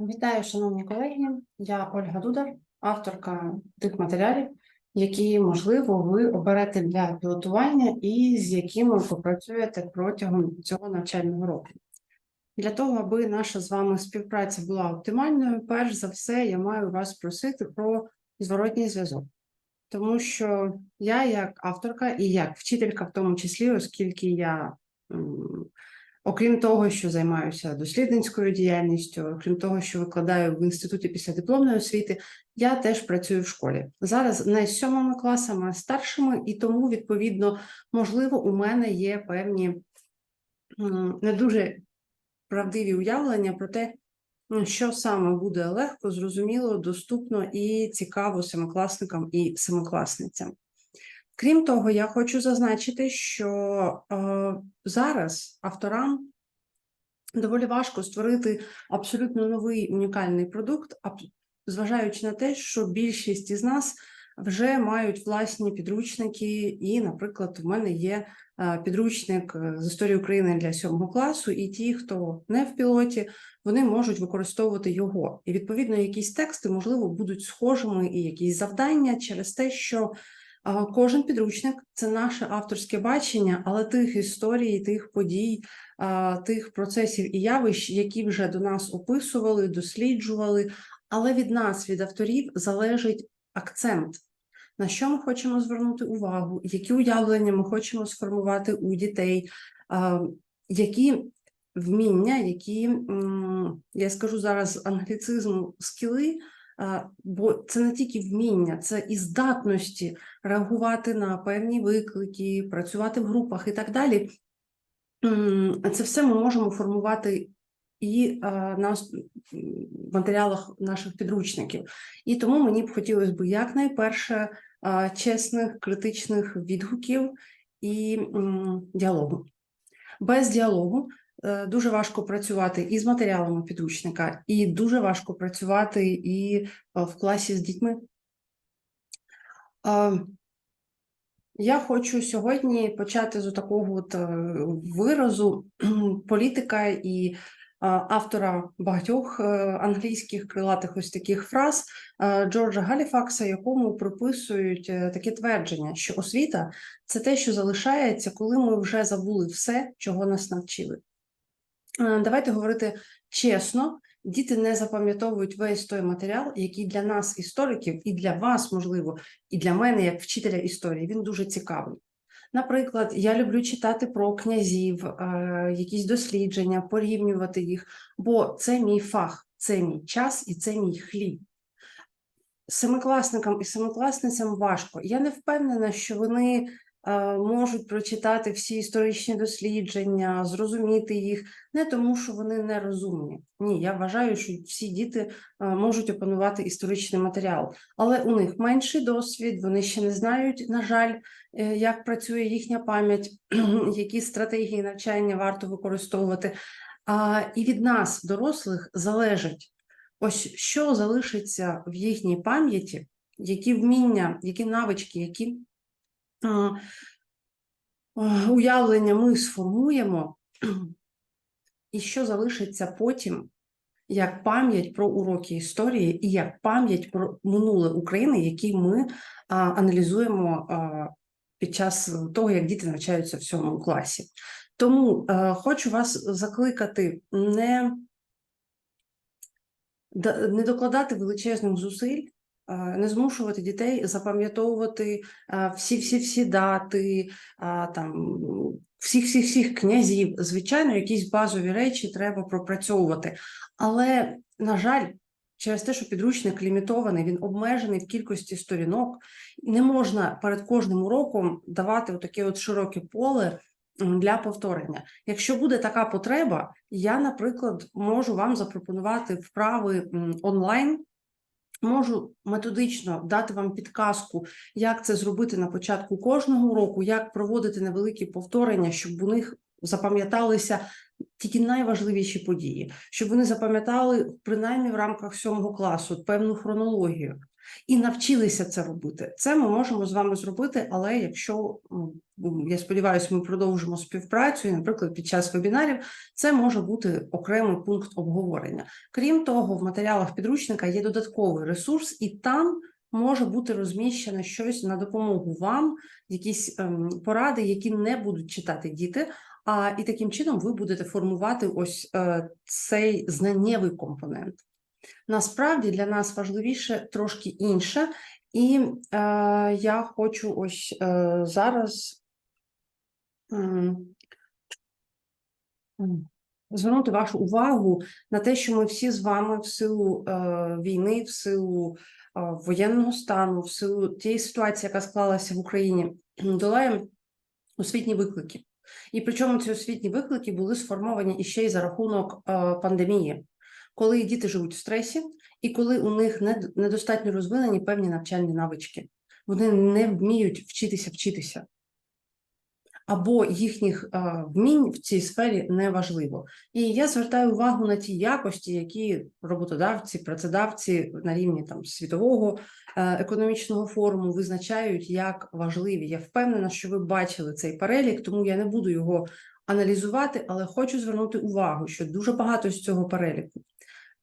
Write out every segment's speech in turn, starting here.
Вітаю, шановні колеги. Я Ольга Дудар, авторка тих матеріалів, які, можливо, ви оберете для пілотування і з якими попрацюєте протягом цього навчального року. Для того, аби наша з вами співпраця була оптимальною, перш за все, я маю вас просити про зворотній зв'язок. Тому що я, як авторка і як вчителька, в тому числі, оскільки я Окрім того, що займаюся дослідницькою діяльністю, окрім того, що викладаю в інституті післядипломної освіти, я теж працюю в школі. Зараз не з сьомими класами, а старшими, і тому, відповідно, можливо, у мене є певні не дуже правдиві уявлення про те, що саме буде легко, зрозуміло, доступно і цікаво семикласникам і семикласницям. Крім того, я хочу зазначити, що е, зараз авторам доволі важко створити абсолютно новий унікальний продукт, зважаючи на те, що більшість із нас вже мають власні підручники, і, наприклад, у мене є е, підручник е, з історії України для сьомого класу, і ті, хто не в пілоті, вони можуть використовувати його. І відповідно якісь тексти, можливо, будуть схожими, і якісь завдання через те, що Кожен підручник це наше авторське бачення, але тих історій, тих подій, тих процесів і явищ, які вже до нас описували, досліджували. Але від нас, від авторів, залежить акцент, на що ми хочемо звернути увагу, які уявлення ми хочемо сформувати у дітей, які вміння, які я скажу зараз англіцизм скіли. Бо це не тільки вміння, це і здатності реагувати на певні виклики, працювати в групах і так далі. Це все ми можемо формувати і на матеріалах наших підручників. І тому мені б хотілося б якнайперше чесних критичних відгуків і діалогу. Без діалогу дуже важко працювати і з матеріалами підручника, і дуже важко працювати і е, в класі з дітьми. Е, Я хочу сьогодні почати з такого от е, виразу політика і е, автора багатьох е, англійських крилатих ось таких фраз е, Джорджа Галіфакса, якому приписують е, таке твердження, що освіта це те, що залишається, коли ми вже забули все, чого нас навчили. Е, Давайте говорити чесно, діти не запам'ятовують весь той матеріал, який для нас, істориків, і для вас, можливо, і для мене, як вчителя історії, він дуже цікавий. Наприклад, я люблю читати про князів, е, якісь дослідження, порівнювати їх, бо це мій фах, це мій час і це мій хліб. Семикласникам і семикласницям важко. Я не впевнена, що вони можуть прочитати всі історичні дослідження, зрозуміти їх, не тому, що вони не розумні. Ні, я вважаю, що всі діти е, можуть опанувати історичний матеріал, але у них менший досвід, вони ще не знають, на жаль, е, як працює їхня пам'ять, які стратегії навчання варто використовувати. А, І від нас, дорослих, залежить ось що залишиться в їхній пам'яті, які вміння, які навички, які уявлення ми сформуємо, і що залишиться потім як пам'ять про уроки історії і як пам'ять про минуле України, які ми аналізуємо під час того, як діти навчаються в сьомому класі. Тому е, хочу вас закликати не не докладати величезних зусиль, не змушувати дітей запам'ятовувати всі-всі-всі дати, там всіх-всіх-всіх князів. Звичайно, якісь базові речі треба пропрацьовувати. Але, на жаль, через те, що підручник лімітований, він обмежений в кількості сторінок, і не можна перед кожним уроком давати таке от широке поле для повторення. Якщо буде така потреба, я, наприклад, можу вам запропонувати вправи онлайн. Можу методично дати вам підказку, як це зробити на початку кожного року, як проводити невеликі повторення, щоб у них запам'яталися тільки найважливіші події, щоб вони запам'ятали принаймні в рамках сьомого класу певну хронологію. І навчилися це робити. Це ми можемо з вами зробити, але якщо я сподіваюся, ми продовжимо співпрацю, і, наприклад, під час вебінарів це може бути окремий пункт обговорення. Крім того, в матеріалах підручника є додатковий ресурс, і там може бути розміщено щось на допомогу вам, якісь ем, поради, які не будуть читати діти. А і таким чином ви будете формувати ось е, цей знаннєвий компонент. Насправді для нас важливіше трошки інше, і е, я хочу ось е, зараз м, звернути вашу увагу на те, що ми всі з вами в силу е, війни, в силу е, воєнного стану, в силу тієї ситуації, яка склалася в Україні, долаємо освітні виклики. І причому ці освітні виклики були сформовані іще й за рахунок е, пандемії, коли діти живуть в стресі, і коли у них недостатньо розвинені певні навчальні навички. Вони не вміють вчитися вчитися. Або їхніх вмінь в цій сфері не важливо. І я звертаю увагу на ті якості, які роботодавці, працедавці на рівні там світового е, економічного форуму визначають як важливі. Я впевнена, що ви бачили цей перелік, тому я не буду його аналізувати, але хочу звернути увагу, що дуже багато з цього переліку.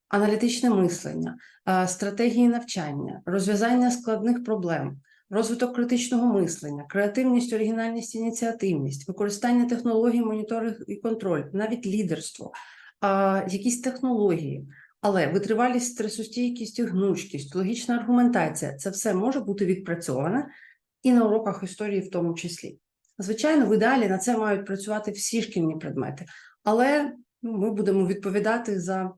Аналітичне мислення, е, стратегії навчання, розв'язання складних проблем, розвиток критичного мислення, креативність, оригінальність, ініціативність, використання технологій, моніторинг і контроль, навіть лідерство, якісь технології. Але витривалість, стресостійкість, гнучкість, логічна аргументація це все може бути відпрацьоване і на уроках історії в тому числі. Звичайно, в ідеалі на це мають працювати всі шкільні предмети, але ми будемо відповідати за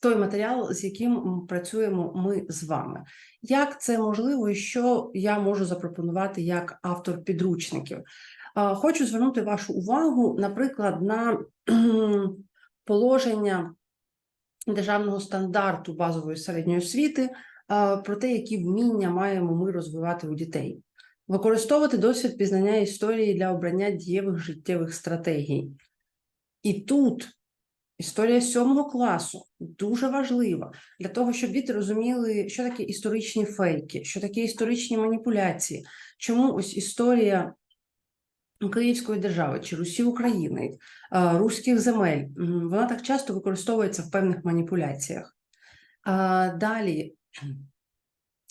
той матеріал, з яким працюємо ми з вами. Як це можливо і що я можу запропонувати як автор підручників? Хочу звернути вашу увагу, наприклад, на положення державного стандарту базової середньої освіти про те, які вміння маємо ми розвивати у дітей. Використовувати досвід пізнання історії для обрання дієвих життєвих стратегій. І тут Історія сьомого класу дуже важлива для того, щоб діти розуміли, що таке історичні фейки, що таке історичні маніпуляції, чому ось історія Київської держави чи Русі України, руських земель, вона так часто використовується в певних маніпуляціях. Далі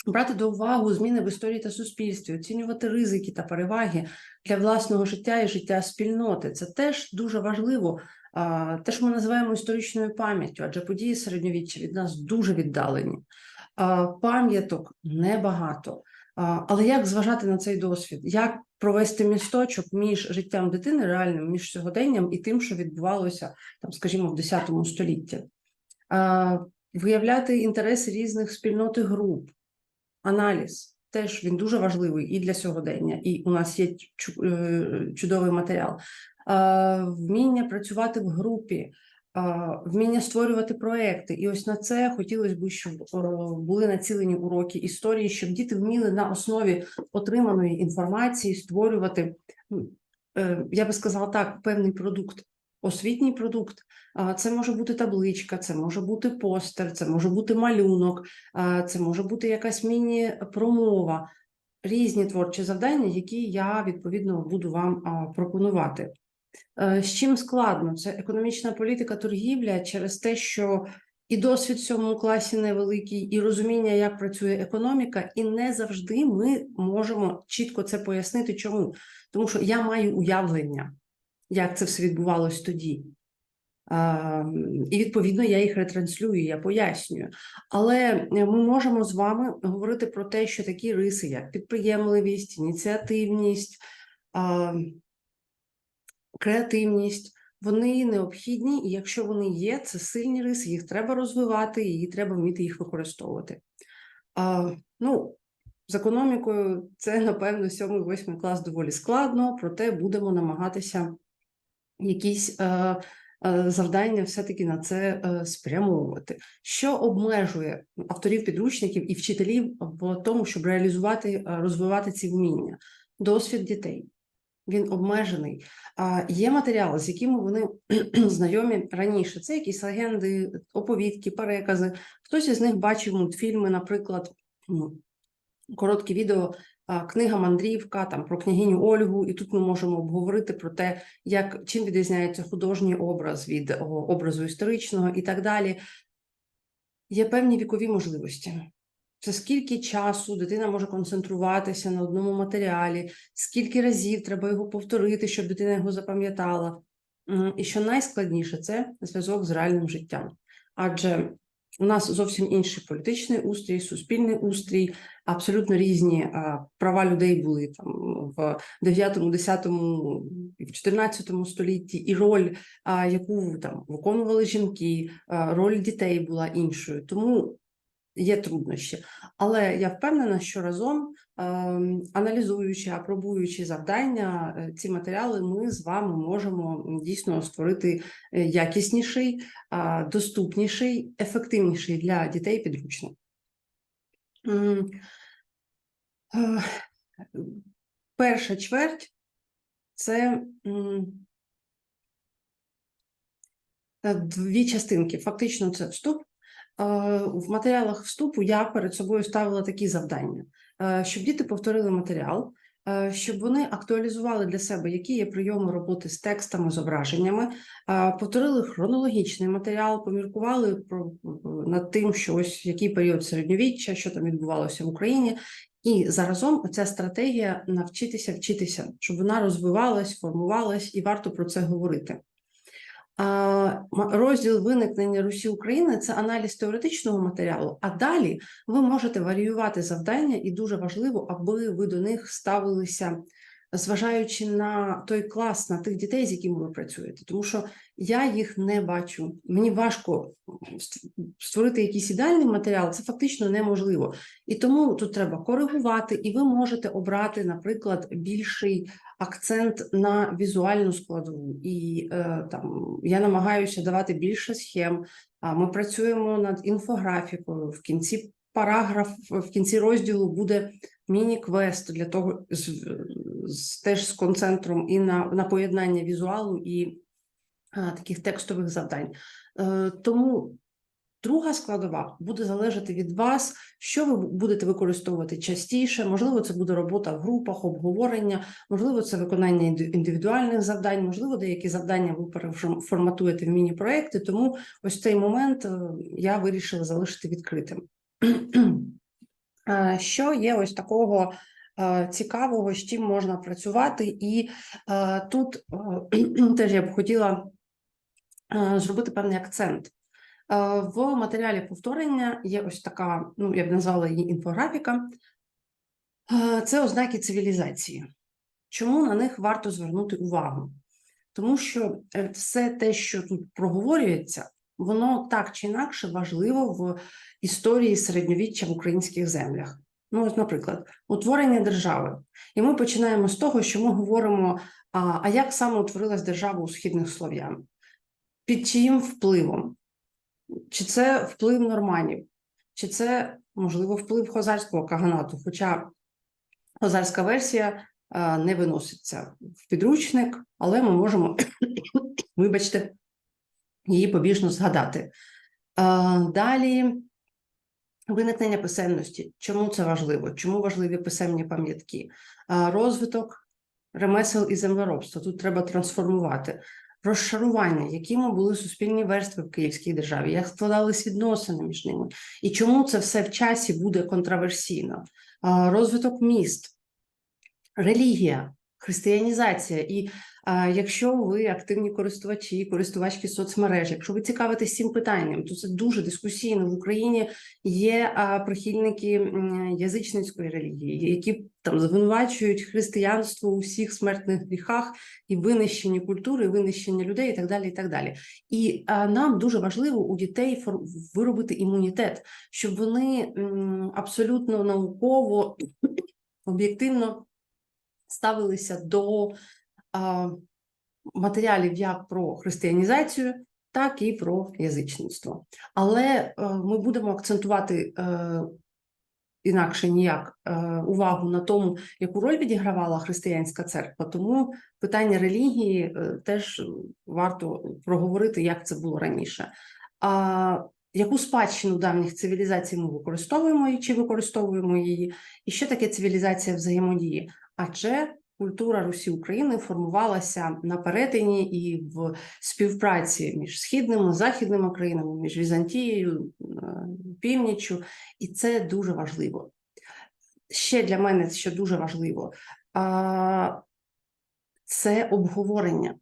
брати до уваги зміни в історії та суспільстві, оцінювати ризики та переваги для власного життя і життя спільноти. Це теж дуже важливо. Те, що ми називаємо історичною пам'яттю, адже події середньовіччя від нас дуже віддалені. Пам'яток небагато. Але як зважати на цей досвід? Як провести місточок між життям дитини реальним, між сьогоденням і тим, що відбувалося, там, скажімо, в X столітті? Виявляти інтереси різних спільнот і груп, аналіз. Теж він дуже важливий і для сьогодення, і у нас є е, чудовий матеріал. А, Вміння працювати в групі, вміння створювати проекти. І ось на це хотілося б, щоб е, були націлені уроки історії, щоб діти вміли на основі отриманої інформації створювати, е, я би сказала так, певний продукт, освітній продукт. Це може бути табличка, це може бути постер, це може бути малюнок, це може бути якась міні-промова, різні творчі завдання, які я відповідно буду вам пропонувати. Е, З чим складно? Це економічна політика торгівля через те, що і досвід в сьомому класі невеликий, і розуміння, як працює економіка, і не завжди ми можемо чітко це пояснити. Чому? Тому що я маю уявлення, як це все відбувалось тоді. А, І відповідно я їх ретранслюю, я пояснюю. Але е, ми можемо з вами говорити про те, що такі риси, як підприємливість, ініціативність, а, креативність, вони необхідні, і якщо вони є, це сильні риси, їх треба розвивати, і треба вміти їх використовувати. А, ну, з економікою це, напевно, 7-8 клас доволі складно, проте будемо намагатися якісь е, е, завдання все-таки на це е, спрямовувати. Що обмежує авторів підручників і вчителів в тому, щоб реалізувати, е, розвивати ці вміння? Досвід дітей. Він обмежений. А, Є матеріали, з якими вони знайомі раніше. Це якісь легенди, оповідки, перекази. Хтось із них бачив мультфільми, наприклад, ну, короткі відео. Книга Мандрівка там про княгиню Ольгу, і тут ми можемо обговорити про те, як чим відрізняється художній образ від образу історичного і так далі. Є певні вікові можливості. Це скільки часу дитина може концентруватися на одному матеріалі, скільки разів треба його повторити, щоб дитина його запам'ятала. І що найскладніше це зв'язок з реальним життям. Адже у нас зовсім інший політичний устрій, суспільний устрій, абсолютно різні права людей були там в 9, 10 в 14 столітті, і роль, яку там виконували жінки, роль дітей була іншою. Тому є труднощі. Але я впевнена, що разом, ем, аналізуючи, апробуючи завдання, е, ці матеріали, ми з вами можемо дійсно створити е, якісніший, доступніший, ефективніший для дітей підручник. Е, Перша чверть це дві частинки. Фактично, це вступ. Е, В матеріалах вступу я перед собою ставила такі завдання, е, щоб діти повторили матеріал, е, щоб вони актуалізували для себе, які є прийоми роботи з текстами, зображеннями, повторили хронологічний матеріал, поміркували про над тим, що ось який період середньовіччя, що там відбувалося в Україні. І заразом ця стратегія навчитися вчитися, щоб вона розвивалась, формувалась, і варто про це говорити. Розділ виникнення Русі України це аналіз теоретичного матеріалу. А далі ви можете варіювати завдання, і дуже важливо, аби ви до них ставилися, зважаючи на той клас, на тих дітей, з якими ви працюєте. Тому що я їх не бачу. Мені важко створити якийсь ідеальний матеріал, це фактично неможливо. І тому тут треба коригувати, і ви можете обрати, наприклад, більший акцент на візуальну складову. І е, там я намагаюся давати більше схем. А ми працюємо над інфографікою. В кінці параграф, в кінці розділу буде міні-квест для того, з, з, теж з концентром і на, на поєднання візуалу і а, таких текстових завдань. Е, тому Друга складова буде залежати від вас, що ви будете використовувати частіше. Можливо, це буде робота в групах, обговорення, можливо, це виконання індивідуальних завдань, можливо, деякі завдання ви переформатуєте в міні-проекти. Тому ось цей момент е, я вирішила залишити відкритим. Е, Що є ось такого е, цікавого, з чим можна працювати, і е, тут теж я б хотіла зробити певний акцент. В матеріалі повторення є ось така, ну я б назвала її інфографіка. Це ознаки цивілізації. Чому на них варто звернути увагу? Тому що все те, що тут проговорюється, воно так чи інакше важливо в історії середньовіччя в українських землях. Ну, от, наприклад, утворення держави. І ми починаємо з того, що ми говоримо: а, а як саме утворилась держава у східних слов'ян? Під чиїм впливом? Чи це вплив норманів, чи це, можливо, вплив хозарського каганату? Хоча хозарська версія не виноситься в підручник, але ми можемо, вибачте, її побіжно згадати. Е, Далі виникнення писемності. Чому це важливо? Чому важливі писемні пам'ятки? Е, Розвиток ремесел і землеробства. Тут треба трансформувати розшарування, якими були суспільні верстви в Київській державі, як складались відносини між ними, і чому це все в часі буде контраверсійно. Розвиток міст, релігія, християнізація. І а, якщо ви активні користувачі, користувачки соцмереж, якщо ви цікавитесь цим питанням, то це дуже дискусійно. В Україні є а, прихильники язичницької релігії, які там звинувачують християнство у всіх смертних гріхах і винищенні культури, і винищення людей, і так далі. І так далі. І а, нам дуже важливо у дітей виробити імунітет, щоб вони м, абсолютно науково, об'єктивно ставилися до а, матеріалів як про християнізацію, так і про язичництво. Але е, ми будемо акцентувати е, інакше ніяк е, увагу на тому, яку роль відігравала християнська церква. Тому питання релігії е, теж варто проговорити, як це було раніше. А яку спадщину давніх цивілізацій ми використовуємо і чи використовуємо її, і що таке цивілізація взаємодії? Адже культура Русі України формувалася на перетині і в співпраці між східними західними країнами, між Візантією, е, північчю, і це дуже важливо. Ще для мене що дуже важливо, це обговорення.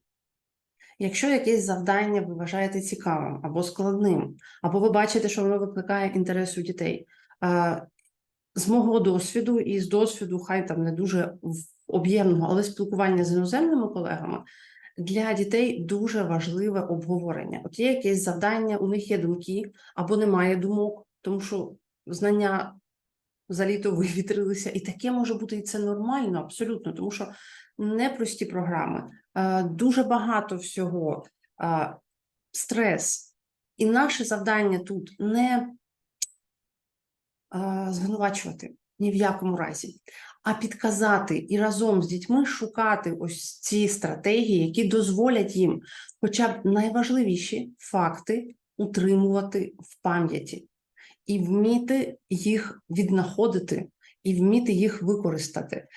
Якщо якесь завдання ви вважаєте цікавим або складним, або ви бачите, що воно викликає інтерес у дітей, а, з мого досвіду і з досвіду, хай там не дуже об'ємного, але спілкування з іноземними колегами, для дітей дуже важливе обговорення. От є якесь завдання, у них є думки або немає думок, тому що знання за літо вивітрилися, і таке може бути, і це нормально, абсолютно, тому що непрості програми, е, дуже багато всього, е, стрес. І наше завдання тут не звинувачувати ні в якому разі, а підказати і разом з дітьми шукати ось ці стратегії, які дозволять їм хоча б найважливіші факти утримувати в пам'яті і вміти їх віднаходити. І вміти їх використати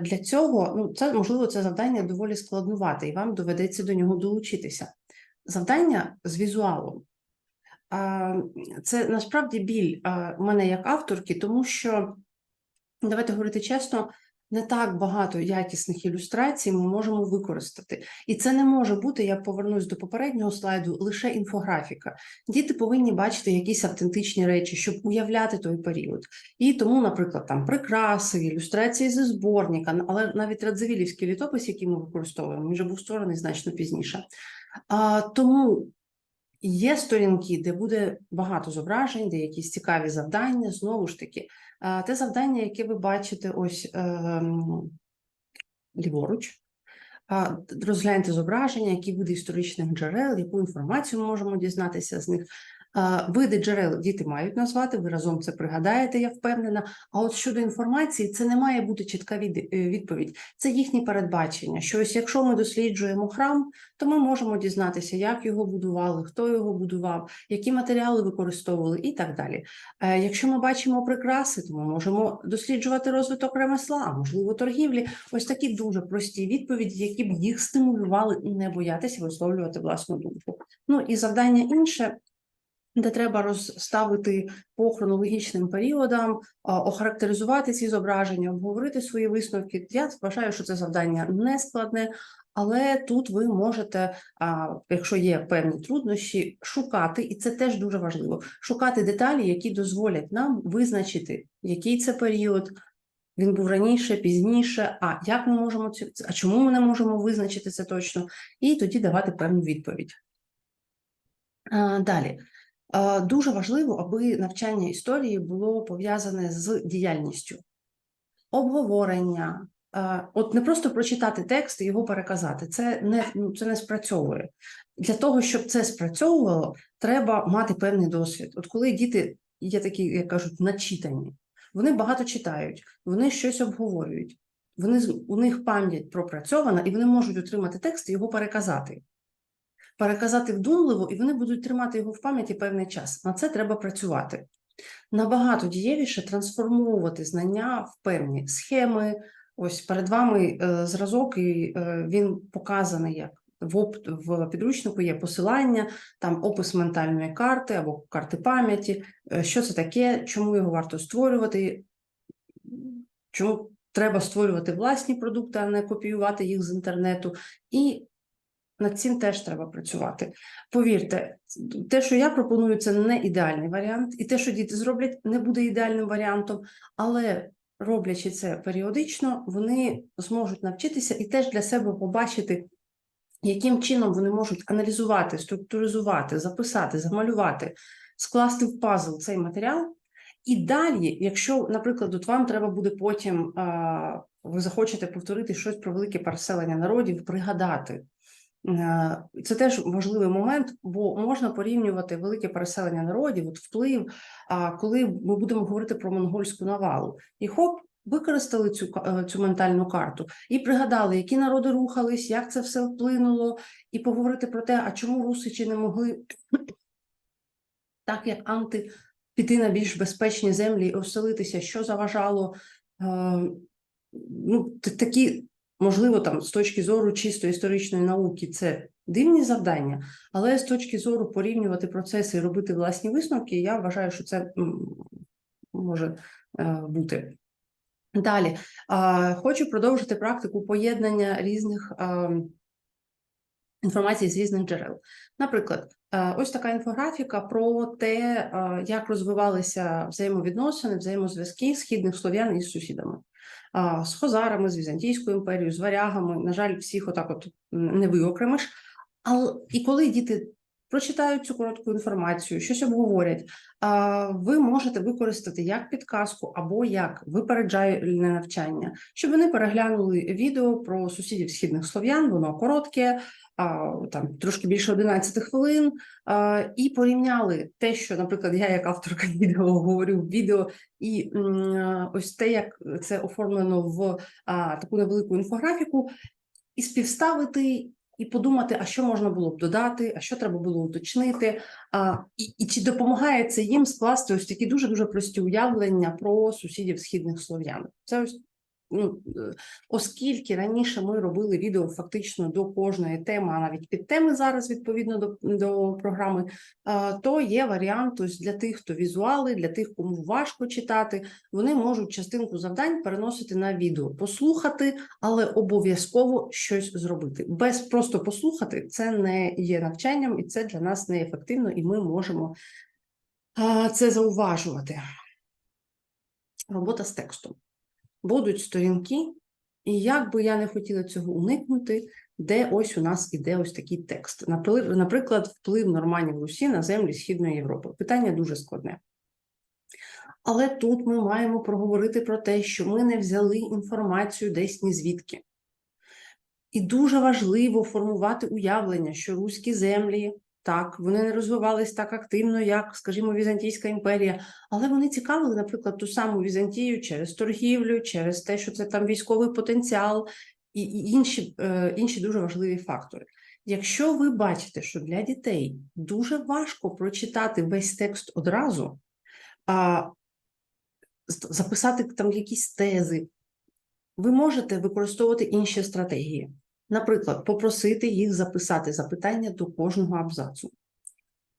для цього ну це можливо це завдання доволі складнувате, і вам доведеться до нього долучитися. Завдання з візуалом це насправді біль а, мене як авторки, тому що давайте говорити чесно, не так багато якісних ілюстрацій ми можемо використати. І це не може бути, я повернусь до попереднього слайду, лише інфографіка. Діти повинні бачити якісь автентичні речі, щоб уявляти той період. І тому, наприклад, там прикраси, ілюстрації зі зборника, але навіть Радзивілівський літопис, який ми використовуємо, вже був створений значно пізніше. А, тому Є сторінки, де буде багато зображень, де якісь цікаві завдання. Знову ж таки, те завдання, яке ви бачите ось ем, ліворуч. Розгляньте зображення, які буде історичних джерел, яку інформацію ми можемо дізнатися з них. А, Види джерел діти мають назвати, ви разом це пригадаєте, я впевнена. А от щодо інформації, це не має бути чітка е, відповідь. Це їхні передбачення. Що ось якщо ми досліджуємо храм, то ми можемо дізнатися, як його будували, хто його будував, які матеріали використовували і так далі. Е, Якщо ми бачимо прикраси, то ми можемо досліджувати розвиток ремесла, можливо торгівлі. Ось такі дуже прості відповіді, які б їх стимулювали не боятися висловлювати власну думку. Ну і завдання інше. Де треба розставити по хронологічним періодам, охарактеризувати ці зображення, обговорити свої висновки. Я вважаю, що це завдання не складне, але тут ви можете, якщо є певні труднощі, шукати, і це теж дуже важливо, шукати деталі, які дозволять нам визначити, який це період. Він був раніше, пізніше. А як ми можемо цю, а чому ми не можемо визначити це точно? І тоді давати певну відповідь. Далі. Е, Дуже важливо, аби навчання історії було пов'язане з діяльністю, обговорення. Е, От не просто прочитати текст і його переказати. Це не, ну, це не спрацьовує. Для того, щоб це спрацьовувало, треба мати певний досвід. От коли діти є такі, як кажуть, начитані, вони багато читають, вони щось обговорюють, вони, у них пам'ять пропрацьована, і вони можуть отримати текст і його переказати переказати вдумливо, і вони будуть тримати його в пам'яті певний час. На це треба працювати. Набагато дієвіше трансформовувати знання в певні схеми. Ось перед вами е, зразок, і е, він показаний як в, підручнику є посилання, там опис ментальної карти або карти пам'яті, е, що це таке, чому його варто створювати, чому треба створювати власні продукти, а не копіювати їх з інтернету. І над цим теж треба працювати. Повірте, те, що я пропоную, це не ідеальний варіант, і те, що діти зроблять, не буде ідеальним варіантом, але роблячи це періодично, вони зможуть навчитися і теж для себе побачити, яким чином вони можуть аналізувати, структуризувати, записати, замалювати, скласти в пазл цей матеріал. І далі, якщо, наприклад, от вам треба буде потім, ви захочете повторити щось про велике переселення народів, пригадати. Е, Це теж важливий момент, бо можна порівнювати велике переселення народів, от вплив. Коли ми будемо говорити про монгольську навалу, і хоп, використали цю е, цю ментальну карту і пригадали, які народи рухались, як це все вплинуло, і поговорити про те, а чому русичі не могли так як анти піти на більш безпечні землі і оселитися, що заважало е, ну, такі, можливо, там з точки зору чисто історичної науки, це дивні завдання, але з точки зору порівнювати процеси і робити власні висновки, я вважаю, що це може е, бути. Далі хочу продовжити практику поєднання різних а, інформації з різних джерел. Наприклад, е, ось така інфографіка про те, е, як розвивалися взаємовідносини, взаємозв'язки східних слов'ян із сусідами. З хозарами, з Візантійською імперією, з варягами. На жаль, всіх отак от не виокремиш. Але і коли діти прочитають цю коротку інформацію, щось обговорять, ви можете використати як підказку або як випереджальне навчання, щоб вони переглянули відео про сусідів східних слов'ян, воно коротке, там трошки більше 11 хвилин, і порівняли те, що, наприклад, я як авторка відео говорю в відео, і ось те, як це оформлено в таку невелику інфографіку, і співставити. І подумати, а що можна було б додати, а що треба було уточнити, а, і, і чи допомагає це їм скласти ось такі дуже дуже прості уявлення про сусідів східних слов'ян. Це ось ну, оскільки раніше ми робили відео фактично до кожної теми, а навіть під теми зараз відповідно до, до програми, то є варіант ось для тих, хто візуали, для тих, кому важко читати, вони можуть частинку завдань переносити на відео, послухати, але обов'язково щось зробити. Без просто послухати це не є навчанням, і це для нас неефективно, і ми можемо це зауважувати. Робота з текстом будуть сторінки, і як би я не хотіла цього уникнути, де ось у нас іде ось такий текст. Напри- Наприклад, вплив норманів Русі на землі Східної Європи. Питання дуже складне. Але тут ми маємо проговорити про те, що ми не взяли інформацію десь ні звідки. І дуже важливо формувати уявлення, що руські землі, так, вони не розвивались так активно, як, скажімо, Візантійська імперія, але вони цікавили, наприклад, ту саму Візантію через торгівлю, через те, що це там військовий потенціал і, інші, е, інші дуже важливі фактори. Якщо ви бачите, що для дітей дуже важко прочитати весь текст одразу, а записати там якісь тези, ви можете використовувати інші стратегії. Наприклад, попросити їх записати запитання до кожного абзацу,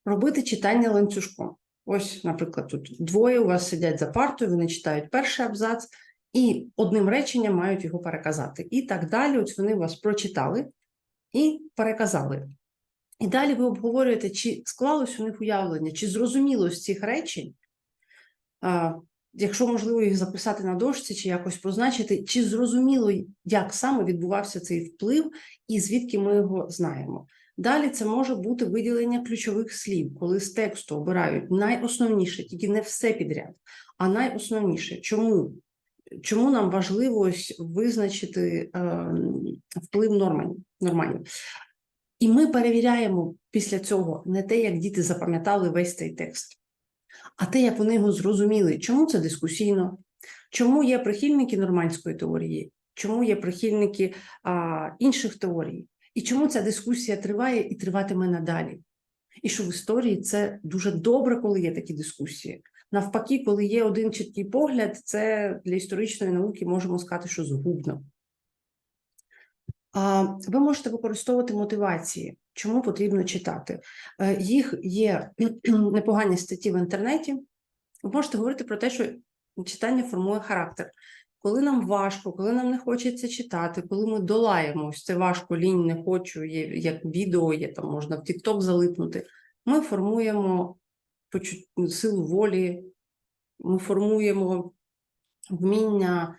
робити читання ланцюжком. Ось, наприклад, тут двоє у вас сидять за партою, вони читають перший абзац і одним реченням мають його переказати. І так далі. Ось вони вас прочитали і переказали. І далі ви обговорюєте, чи склалось у них уявлення, чи зрозуміло з цих речень, якщо можливо їх записати на дошці, чи якось позначити, чи зрозуміло, як саме відбувався цей вплив і звідки ми його знаємо. Далі це може бути виділення ключових слів, коли з тексту обирають найосновніше, тільки не все підряд, а найосновніше. Чому? Чому нам важливо визначити е, вплив норманів, норманів? І ми перевіряємо після цього не те, як діти запам'ятали весь цей текст, а те, як вони його зрозуміли, чому це дискусійно, чому є прихильники нормандської теорії, чому є прихильники а, інших теорій, і чому ця дискусія триває і триватиме надалі. І що в історії це дуже добре, коли є такі дискусії. Навпаки, коли є один чіткий погляд, це для історичної науки можемо сказати, що згубно. Ви можете використовувати мотивації, чому потрібно читати. Е, Їх є непогані статті в інтернеті. Ви можете говорити про те, що читання формує характер. Коли нам важко, коли нам не хочеться читати, коли ми долаємо це важко, лінь, не хочу, є як відео, є там можна в TikTok залипнути. Ми формуємо силу волі, ми формуємо вміння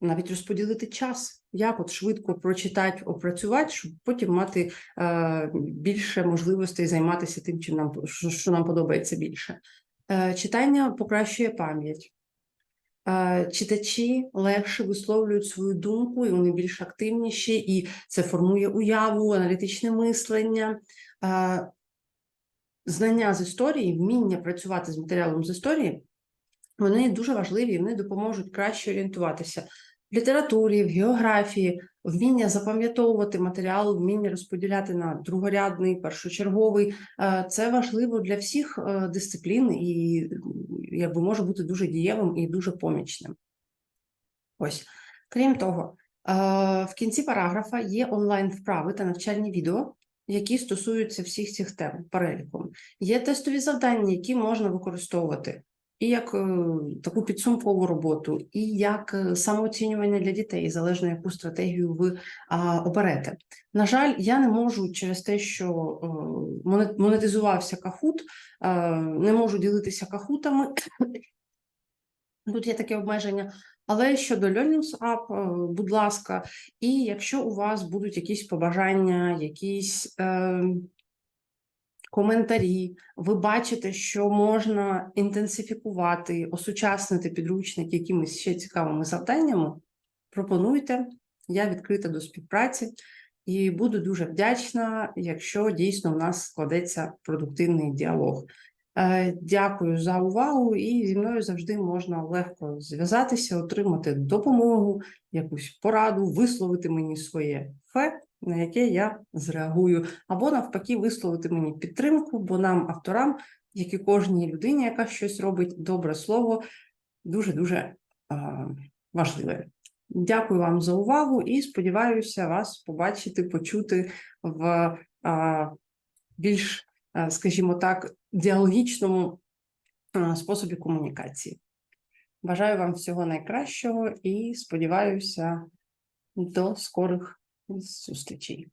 навіть розподілити час, як от швидко прочитати, опрацювати, щоб потім мати е, більше можливостей займатися тим, чим нам що, нам подобається більше. Е, читання покращує пам'ять. Е, Читачі легше висловлюють свою думку, і вони більш активніші, і це формує уяву, аналітичне мислення. Е, Знання з історії, вміння працювати з матеріалом з історії, вони дуже важливі, вони допоможуть краще орієнтуватися літературі, в географії, вміння запам'ятовувати матеріал, вміння розподіляти на другорядний, першочерговий. Е, Це важливо для всіх е, дисциплін і якби може бути дуже дієвим і дуже помічним. Ось, крім того, е, в кінці параграфа є онлайн вправи та навчальні відео, які стосуються всіх цих тем переліком. Є тестові завдання, які можна використовувати і як е, таку підсумкову роботу, і як е, самооцінювання для дітей, залежно яку стратегію ви оберете. На жаль, я не можу через те, що е, монетизувався кахут, не можу ділитися кахутами. Тут є таке обмеження. Але щодо Learnings App, будь ласка, і якщо у вас будуть якісь побажання, якісь е, коментарі, ви бачите, що можна інтенсифікувати, осучаснити підручник якимись ще цікавими завданнями, пропонуйте. Я відкрита до співпраці і буду дуже вдячна, якщо дійсно в нас складеться продуктивний діалог. Е, Дякую за увагу, і зі мною завжди можна легко зв'язатися, отримати допомогу, якусь пораду, висловити мені своє фе, на яке я зреагую, або навпаки, висловити мені підтримку, бо нам, авторам, як і кожній людині, яка щось робить, добре слово дуже дуже важливе. Дякую вам за увагу і сподіваюся вас побачити, почути в більш, скажімо так, діалогічному способі комунікації. Бажаю вам всього найкращого і сподіваюся до скорих зустрічей.